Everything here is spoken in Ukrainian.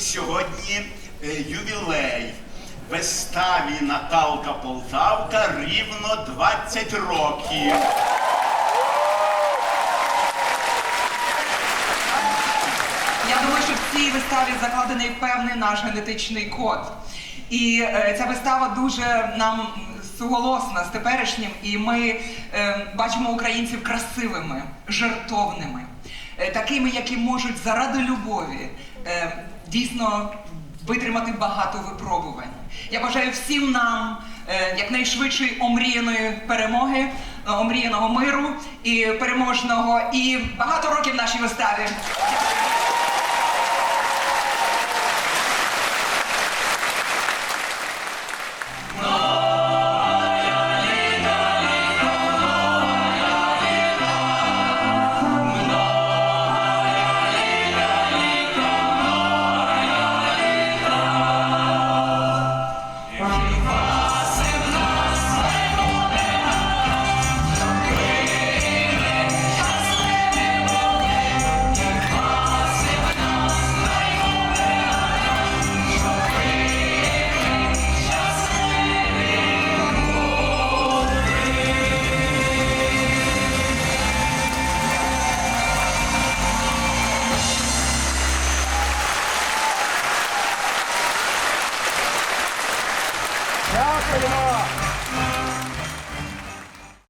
сьогодні е, ювілей. Виставі Наталка Полтавка рівно 20 років. Я думаю, що в цій виставі закладений певний наш генетичний код. І е, ця вистава дуже нам суголосна з теперішнім, і ми е, бачимо українців красивими, жертовними, е, такими, які можуть заради любові е, дійсно витримати багато випробувань. Я бажаю всім нам е, якнайшвидшої омріяної перемоги, е, омріяного миру і переможного, і багато років нашій виставі. 谢谢大。